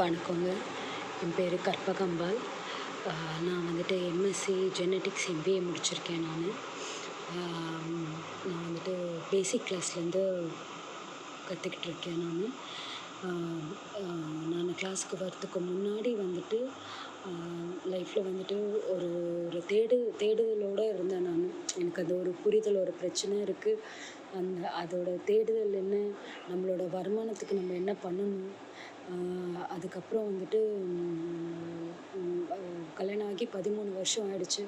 வணக்கங்க என் பேர் கற்பகம்பால் நான் வந்துட்டு எம்எஸ்சி ஜெனட்டிக்ஸ் எம்பிஏ முடிச்சிருக்கேன் நான். நான் வந்துட்டு பேசிக் கிளாஸ்லேருந்து கற்றுக்கிட்டு இருக்கேன் நான். நான் கிளாஸுக்கு வரத்துக்கு முன்னாடி வந்துட்டு லைஃப்பில் வந்துட்டு ஒரு ஒரு தேடு தேடுதலோடு இருந்தேன் நான். எனக்கு அது ஒரு புரிதல் ஒரு பிரச்சனை இருக்குது அந்த அதோட தேடுதல் என்ன? நம்மளோட வருமானத்துக்கு நம்ம என்ன பண்ணணும்? அதுக்கப்புறம் வந்துட்டு கல்யாணம் ஆகி பதிமூணு வருஷம் ஆயிடுச்சு.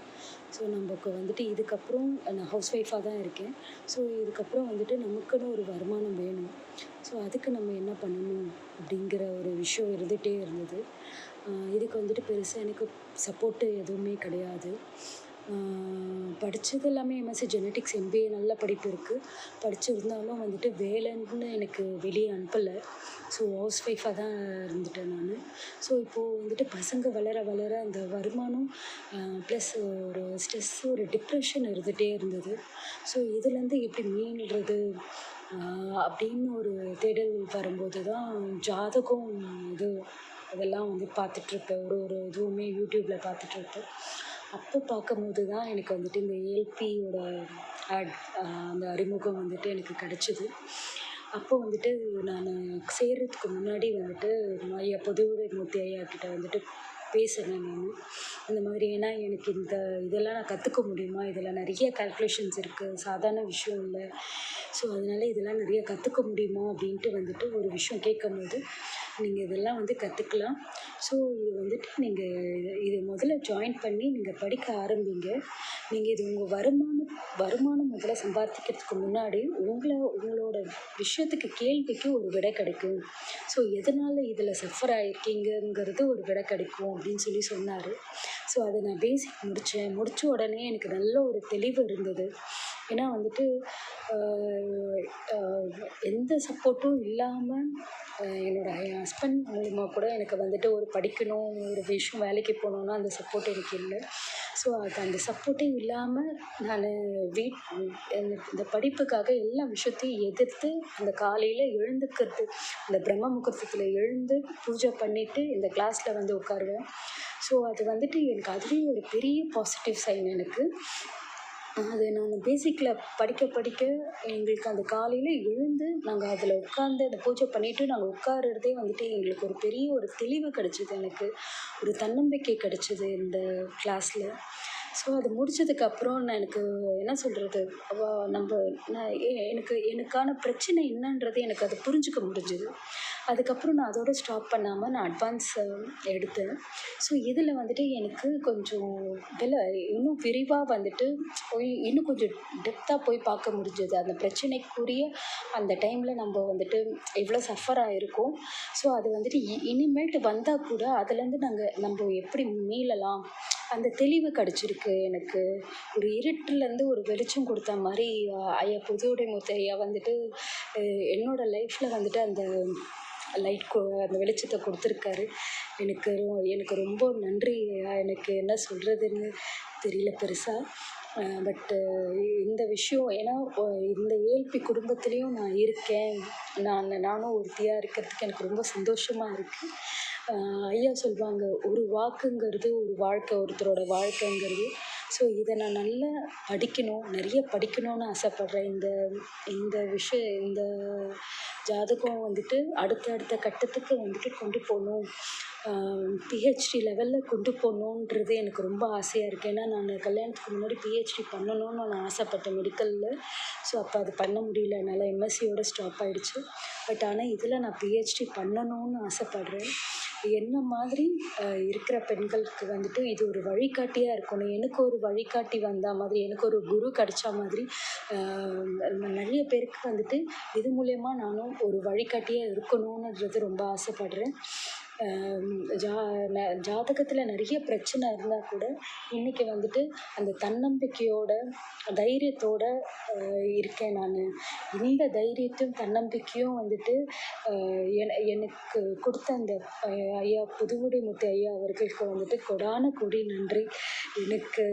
ஸோ நமக்கு வந்துட்டு இதுக்கப்புறம் நான் ஹவுஸ் ஒய்ஃபாக தான் இருக்கேன். ஸோ இதுக்கப்புறம் வந்துட்டு நமக்குன்னு ஒரு வருமானம் வேணும். ஸோ அதுக்கு நம்ம என்ன பண்ணணும் அப்படிங்கிற ஒரு விஷயம் இருந்துகிட்டே இருந்தது. இதுக்கு வந்துட்டு பெருசாக எனக்கு சப்போர்ட்டு எதுவுமே கிடையாது. படித்தது எல்லாமே எம்எஸ்சி ஜெனட்டிக்ஸ் எம்பிஏ நல்ல படிப்பு இருக்குது படிச்சிருந்தாலும் வந்துட்டு வேலைன்னு எனக்கு வெளியே அனுப்பலை. ஸோ ஹவுஸ் ஒய்ஃபாக தான் இருந்துட்டேன் நான். ஸோ இப்போது வந்துட்டு பசங்க வளர வளர அந்த வருமானம் ப்ளஸ் ஒரு ஸ்ட்ரெஸ் ஒரு டிப்ரெஷன் இருந்துகிட்டே இருந்தது. ஸோ இதுலேருந்து எப்படி மீன்றது அப்படின்னு ஒரு தேடல் வரும்போது தான் ஜாதகம் இது அதெல்லாம் வந்து பார்த்துட்ருப்பேன் ஒரு ஒரு இதுவுமே யூடியூப்பில் பார்த்துட்ருப்பேன் அப்போ பார்க்கும்போது தான் எனக்கு வந்துட்டு இந்த ஏல்பியோட ஆட் அந்த அறிமுகம் வந்துட்டு எனக்கு கிடச்சிது. அப்போ வந்துட்டு நான் சேர்கிறதுக்கு முன்னாடி வந்துட்டு ஐயா பொதுவுடை மூர்த்தி ஐயா கிட்ட வந்துட்டு பேசணும் நான். இந்த மாதிரி ஏன்னா எனக்கு இந்த இதெல்லாம் நான் கற்றுக்க முடியுமா? இதில் நிறைய கால்குலேஷன்ஸ் இருக்குது சாதாரண விஷயம் இல்லை. ஸோ அதனால் இதெல்லாம் நிறைய கற்றுக்க முடியுமா? அப்படின்ட்டு வந்துட்டு ஒரு விஷயம் கேட்கும்போது நீங்கள் இதெல்லாம் வந்து கற்றுக்கலாம் ஸோ இது வந்துட்டு நீங்கள் இது முதல்ல ஜாயின் பண்ணி நீங்கள் படிக்க ஆரம்பிங்க. நீங்கள் இது உங்கள் வருமானம் வருமானம் முதல்ல சம்பாதிக்கிறதுக்கு முன்னாடி உங்களை உங்களோட விஷயத்துக்கு கேள்விக்கு ஒரு விடை கிடைக்கும். ஸோ எதனால் இதில் சஃபர் ஆகிருக்கீங்கங்கிறது ஒரு விடை கிடைக்கும். அப்படின்னு சொல்லி சொன்னார். ஸோ அதை நான் பேசிக் முடித்தேன் முடித்த உடனே எனக்கு நல்ல ஒரு தெளிவு இருந்தது. ஏன்னா வந்துட்டு எந்த சப்போர்ட்டும் இல்லாமல் என்னோடய என் ஹஸ்பண்ட் மூலிமா கூட எனக்கு வந்துட்டு ஒரு படிக்கணும் ஒரு விஷயம் வேலைக்கு போகணுன்னா அந்த சப்போர்ட் எனக்கு இல்லை. ஸோ அது அந்த சப்போர்ட்டே இல்லாமல் நான் வீட் இந்த படிப்புக்காக எல்லா விஷயத்தையும் எதிர்த்து அந்த காலையில் எழுந்துக்கிறது அந்த பிரம்ம முகூர்த்தத்தில் எழுந்து பூஜை பண்ணிவிட்டு இந்த கிளாஸில் வந்து உட்காருவேன். ஸோ அது வந்துட்டு எனக்கு அதுவே ஒரு பெரிய பாசிட்டிவ் சைன் எனக்கு. அது நான் பேசிக்கில் படிக்க படிக்க எங்களுக்கு அந்த காலையில் எழுந்து நாங்கள் அதில் உட்காந்து அந்த பூஜை பண்ணிவிட்டு நாங்கள் உட்காருறதே வந்துட்டு எங்களுக்கு ஒரு பெரிய ஒரு தெளிவு கிடச்சிது எனக்கு. ஒரு தன்னம்பிக்கை கிடச்சிது இந்த கிளாஸில் ஸோ அது முடிச்சதுக்கப்புறம் நான் எனக்கு என்ன சொல்கிறது நம்ம நான் எனக்கு எனக்கான பிரச்சனை என்னன்றது எனக்கு அது புரிஞ்சுக்க முடிஞ்சுது. அதுக்கப்புறம் நான் அதோடு ஸ்டாப் பண்ணாமல் நான் அட்வான்ஸ் எடுத்தேன். ஸோ இதில் வந்துட்டு எனக்கு கொஞ்சம் இதில் இன்னும் விரிவாக வந்துட்டு போய் இன்னும் கொஞ்சம் டெப்த்தாக போய் பார்க்க முடிஞ்சது. அந்த பிரச்சனைக்குரிய அந்த டைமில் நம்ம வந்துட்டு எவ்வளோ சஃபர் ஆகிருக்கோம் ஸோ அது வந்துட்டு இனிமேல்ட்டு வந்தால் கூட அதுலேருந்து நாங்கள் நம்ம எப்படி மீளலாம்? அந்த தெளிவு கிடச்சிருக்கு எனக்கு. ஒரு இருட்டுலேருந்து ஒரு வெளிச்சம் கொடுத்த மாதிரி ஐயா புதுவுடைமுத்து ஐயா வந்துட்டு என்னோடய லைஃப்பில் வந்துட்டு அந்த லைட் கொ அந்த வெளிச்சத்தை கொடுத்துருக்காரு. எனக்கு ரொ எனக்கு ரொம்ப நன்றி. எனக்கு என்ன சொல்கிறதுன்னு தெரியல பெருசாக பட்டு இந்த விஷயம் ஏன்னா இந்த ஏழ்பி குடும்பத்துலேயும் நான் இருக்கேன். நான் நானும் ஒருத்தியாக இருக்கிறதுக்கு எனக்கு ரொம்ப சந்தோஷமாக இருக்குது ஐயா சொல்லுவாங்க ஒரு வாக்குங்கிறது ஒரு வாழ்க்கை ஒருத்தரோட வாழ்க்கைங்கிறது ஸோ இதை நான் நல்லா படிக்கணும் நிறைய படிக்கணும்னு ஆசைப்பட்றேன். இந்த இந்த விஷயம் இந்த ஜாதகம் வந்துட்டு அடுத்த அடுத்த கட்டத்துக்கு வந்துட்டு கொண்டு போகணும். பிஹெச்டி லெவலில் கொண்டு போகணுன்றது எனக்கு ரொம்ப ஆசையாக இருக்குது ஏன்னா நான் கல்யாணத்துக்கு முன்னாடி பிஹெச்டி பண்ணணும்னு நான் ஆசைப்பட்டேன் மெடிக்கலில் ஸோ அப்போ அது பண்ண முடியல. என்னால் எம்எஸ்சியோட ஸ்டாப் ஆகிடுச்சு பட் ஆனால் இதில் நான் பிஹெச்டி பண்ணணும்னு ஆசைப்பட்றேன். என்ன மாதிரி இருக்கிற பெண்களுக்கு வந்துட்டு இது ஒரு வழிகாட்டியாக இருக்கணும். எனக்கு ஒரு வழிகாட்டி வந்தால் மாதிரி எனக்கு ஒரு குரு கிடைச்சா மாதிரி நிறைய பேருக்கு வந்துட்டு இது மூலயமா நானும் ஒரு வழிகாட்டியாக இருக்கணுன்றது ரொம்ப ஆசைப்படுறேன். ஜா ந ஜாதகத்தில் நிறைய பிரச்சனை இருந்தால் கூட இன்றைக்கி வந்துட்டு அந்த தன்னம்பிக்கையோட தைரியத்தோட இருக்கேன் நான். இந்த தைரியத்தையும் தன்னம்பிக்கையும் வந்துட்டு என எனக்கு கொடுத்த அந்த ஐயா புதுவுடைமுத்து ஐயா அவர்களுக்கு வந்துட்டு கொடான கொடி நன்றி. எனக்கு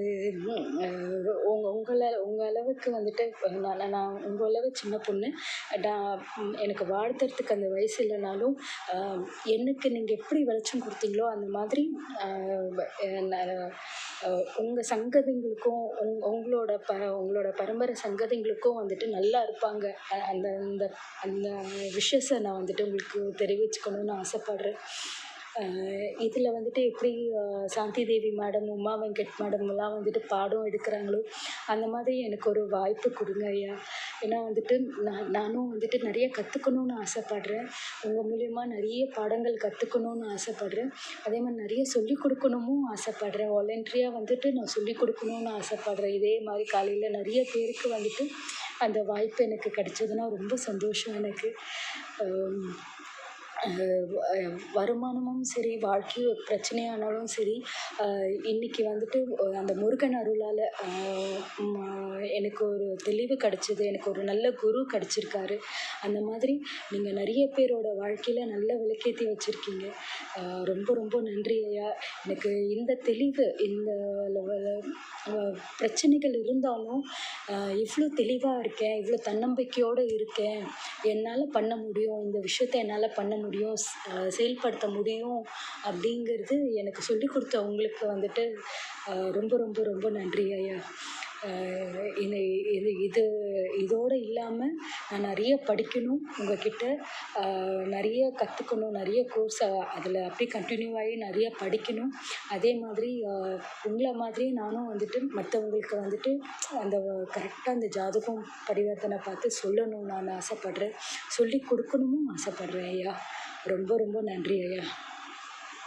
உங்க உங்களை உங்கள் அளவுக்கு வந்துட்டு நான் நான் உங்கள் அளவு சின்ன பொண்ணு. நான் எனக்கு வாழ்த்துறதுக்கு அந்த வயசு இல்லைனாலும் எனக்கு நீங்கள் நீங்கள் எப்படி வெளிச்சம் கொடுத்தீங்களோ அந்த மாதிரி உங்கள் சங்கதிங்களுக்கும் உங் உங்களோட ப உங்களோட பரம்பரை சங்கதிங்களுக்கும் வந்துட்டு நல்லா இருப்பாங்க. அந்த அந்த அந்த விஷஸை நான் வந்துட்டு உங்களுக்கு தெரிவிச்சுக்கணும்னு ஆசைப்பட்றேன். இதில் வந்துட்டு எப்படி சாந்தி தேவி மேடம் உமா வெங்கட் மேடம்லாம் வந்துட்டு பாடம் எடுக்கிறாங்களோ அந்த மாதிரி எனக்கு ஒரு வாய்ப்பு கொடுங்க ஐயா. ஏன்னா வந்துட்டு நான் நானும் வந்துட்டு நிறைய கற்றுக்கணுன்னு ஆசைப்பட்றேன். உங்கள் மூலியமாக நிறைய பாடங்கள் கற்றுக்கணுன்னு ஆசைப்பட்றேன். அதே மாதிரி நிறைய சொல்லிக் கொடுக்கணுமும் ஆசைப்பட்றேன். வாலண்ட்ரியாக வந்துட்டு நான் சொல்லிக் கொடுக்கணுன்னு ஆசைப்பட்றேன். இதே மாதிரி காலையில் நிறைய பேருக்கு வந்துட்டு அந்த வாய்ப்பு எனக்கு கிடைச்சதுன்னா ரொம்ப சந்தோஷம் எனக்கு. வருமானமும் சரி வாழ்க்கை பிரச்சனையானாலும் சரி இன்றைக்கி இன்னைக்கு வந்துட்டு அந்த முருகன் அருளால் எனக்கு ஒரு தெளிவு கிடச்சிது எனக்கு ஒரு நல்ல குரு கிடச்சிருக்காரு. அந்த மாதிரி நீங்கள் நிறைய பேரோட வாழ்க்கையில் நல்ல விளக்கேற்றி வச்சுருக்கீங்க. ரொம்ப ரொம்ப நன்றி ஐயா. எனக்கு இந்த தெளிவு இந்த பிரச்சனைகள் இருந்தாலும் இவ்வளோ தெளிவாக இருக்கேன் இவ்வளோ தன்னம்பிக்கையோடு இருக்கேன் என்னால் பண்ண முடியும் இந்த விஷயத்தை என்னால் பண்ண முடியும் முடியும் செயல்படுத்த முடியும் அப்படிங்கிறது எனக்கு சொல்லி கொடுத்த உங்களுக்கு வந்துட்டு ரொம்ப ரொம்ப ரொம்ப நன்றி ஐயா. இது இது இது இதோடு இல்லாமல் நான் நிறைய படிக்கணும் உங்ககிட்ட. நிறைய கற்றுக்கணும் நிறைய கோர்ஸ் அதில் அப்படியே கண்டினியூ ஆகி நிறைய படிக்கணும். அதே மாதிரி உங்களை மாதிரி நானும் வந்துட்டு மற்றவங்களுக்கு வந்துட்டு அந்த கரெக்டாக அந்த ஜாதகம் பரிவர்த்தனை பார்த்து சொல்லணும்னு நான் ஆசைப்பட்றேன். சொல்லி கொடுக்கணுமும் ஆசைப்பட்றேன் ஐயா. ரொம்ப ரொம்ப நன்றி ஐயா.